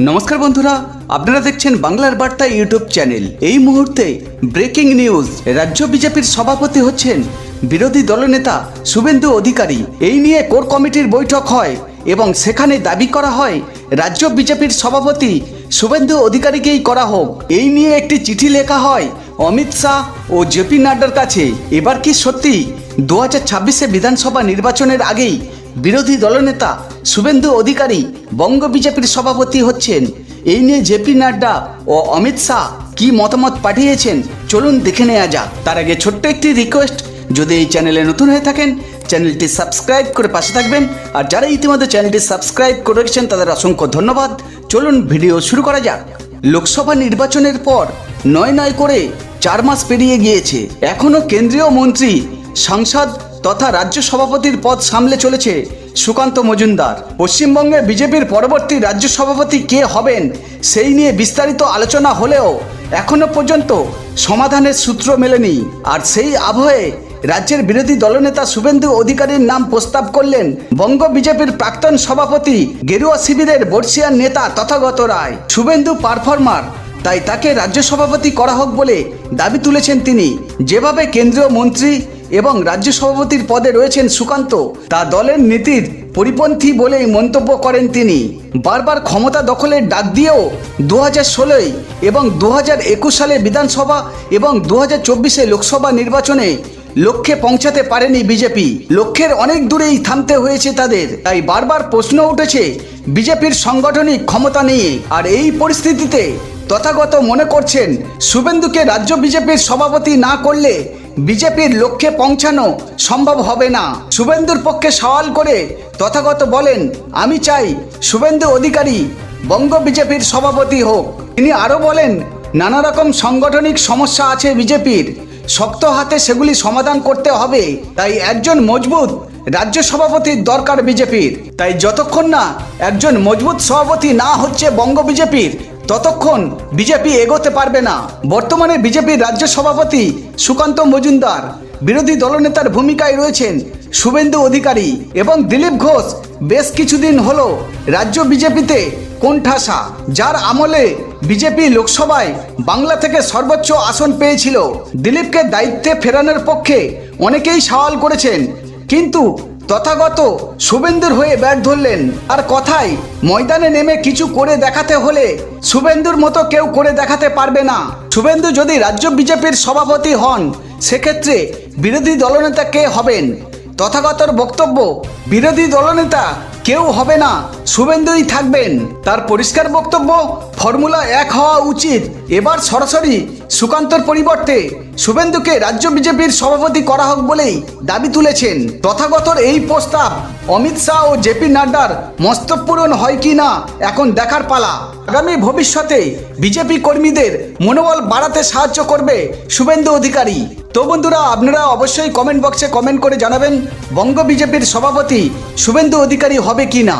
নমস্কার বন্ধুরা, আপনারা দেখছেন বাংলার বার্তা ইউটিউব চ্যানেল। এই মুহূর্তে ব্রেকিং নিউজ। রাজ্য বিজেপির সভাপতি হচ্ছেন বিরোধী দলনেতা শুভেন্দু অধিকারী। এই নিয়ে কোর কমিটির বৈঠক হয় এবং সেখানে দাবি করা হয়, রাজ্য বিজেপির সভাপতি শুভেন্দু অধিকারীকেই করা হোক। এই নিয়ে একটি চিঠি লেখা হয় অমিত শাহ ও জেপি নাড্ডার কাছে। এবার কি সত্যি? দু হাজার ছাব্বিশে বিধানসভা নির্বাচনের আগেই বিরোধী দলনেতা শুভেন্দু অধিকারী, বঙ্গ বিজেপির সভাপতি হচ্ছেন। এই নিয়ে জেপি নাড্ডা ও অমিত শাহ কি মতামত পাঠিয়েছেন, চলুন দেখে নেওয়া যাক। তার আগে ছোট্ট একটি রিকোয়েস্ট যদি এই চ্যানেলে নতুন হয়ে থাকেন, চ্যানেলটি সাবস্ক্রাইব করে পাশে থাকবেন। আর যারা ইতিমধ্যে চ্যানেলটি সাবস্ক্রাইব করে রেখেছেন, তাদের অসংখ্য ধন্যবাদ। চলুন ভিডিও শুরু করা যাক। লোকসভা নির্বাচনের পর নয় নয় করে চার মাস পেরিয়ে গিয়েছে। এখনও কেন্দ্রীয় মন্ত্রী, সাংসদ তথা রাজ্য সভাপতির পদ সামলে চলেছে সুকান্ত মজুমদার। পশ্চিমবঙ্গে বিজেপির পরবর্তী রাজ্য সভাপতি কে হবেন সেই নিয়ে বিস্তারিত আলোচনা হলেও এখনও পর্যন্ত সমাধানের সূত্র মেলেনি। আর সেই আবহে রাজ্যের বিরোধী দলনেতা শুভেন্দু অধিকারীর নাম প্রস্তাব করলেন বঙ্গ বিজেপির প্রাক্তন সভাপতি গেরুয়া শিবিরের বর্ষিয়ান নেতা তথাগত রায়। শুভেন্দু পারফর্মার, তাই তাকে রাজ্য সভাপতি করা হোক বলে দাবি তুলেছেন তিনি। যেভাবে কেন্দ্রীয় মন্ত্রী এবং রাজ্য সভাপতির পদে রয়েছেন সুকান্ত। তা দলের নীতির পরিপন্থী বলেই মন্তব্য করেন তিনি। বারবার ক্ষমতা দখলের ডাক দিয়েও দু হাজার ষোলোই এবং দু হাজার একুশ সালে বিধানসভা এবং দু হাজার চব্বিশে লোকসভা নির্বাচনে লক্ষ্যে পৌঁছাতে পারেনি বিজেপি। লক্ষ্যের অনেক দূরেই থামতে হয়েছে তাদের। তাই বারবার প্রশ্ন উঠেছে বিজেপির সাংগঠনিক ক্ষমতা নিয়ে। আর এই পরিস্থিতিতে তথাগত মনে করছেন শুভেন্দুকে রাজ্য বিজেপির সভাপতি না করলে বিজেপির লক্ষ্যে পৌঁছানো সম্ভব হবে না। শুভেন্দুর পক্ষে সওয়াল করে তথাগত বলেন, আমি চাই শুভেন্দু অধিকারী, বঙ্গ বিজেপির সভাপতি হোক। তিনি আরও বলেন নানা রকম সাংগঠনিক সমস্যা আছে বিজেপির। শক্ত হাতে সেগুলি সমাধান করতে হবে। তাই একজন মজবুত রাজ্য সভাপতির দরকার বিজেপির। তাই যতক্ষণ না একজন মজবুত সভাপতি না হচ্ছে বঙ্গ বিজেপির ততক্ষণ বিজেপি এগোতে পারবে না। বর্তমানে বিজেপির রাজ্য সভাপতি সুকান্ত মজুমদার বিরোধী দলনেতার ভূমিকায় রয়েছেন শুভেন্দু অধিকারী এবং দিলীপ ঘোষ। বেশ কিছুদিন হল রাজ্য বিজেপিতে কোণঠাসা, যার আমলে বিজেপি লোকসভায় বাংলা থেকে সর্বোচ্চ আসন পেয়েছিল। দিলীপকে দায়িত্বে ফেরানোর পক্ষে অনেকেই সওয়াল করেছেন, কিন্তু তথাগত শুভেন্দুর হয়ে ব্যাট ধরলেন। আর কথায়, ময়দানে নেমে কিছু করে দেখাতে হলে শুভেন্দুর মতো কেউ করে দেখাতে পারবে না। শুভেন্দু যদি রাজ্য বিজেপির সভাপতি হন, সেক্ষেত্রে বিরোধী দলনেতা কে হবেন? তথাগতর বক্তব্য, বিরোধী দলনেতা কেউ হবে না। শুভেন্দুই থাকবেন। তার পরিষ্কার বক্তব্য, ফর্মুলা এক হওয়া উচিত। এবার সরাসরি সুকান্তর পরিবর্তে শুভেন্দুকে রাজ্য বিজেপির সভাপতি করা হোক বলেই দাবি তুলেছেন। তথাগতর এই প্রস্তাব অমিত শাহ ও জেপি নাড্ডার মস্তক পূরণ হয় কি না, এখন দেখার পালা। আগামী ভবিষ্যতে বিজেপি কর্মীদের মনোবল বাড়াতে সাহায্য করবে শুভেন্দু অধিকারী। তো বন্ধুরা, আপনারা অবশ্যই কমেন্ট বক্সে কমেন্ট করে জানাবেন বঙ্গ বিজেপির সভাপতি শুভেন্দু অধিকারী হবে কি না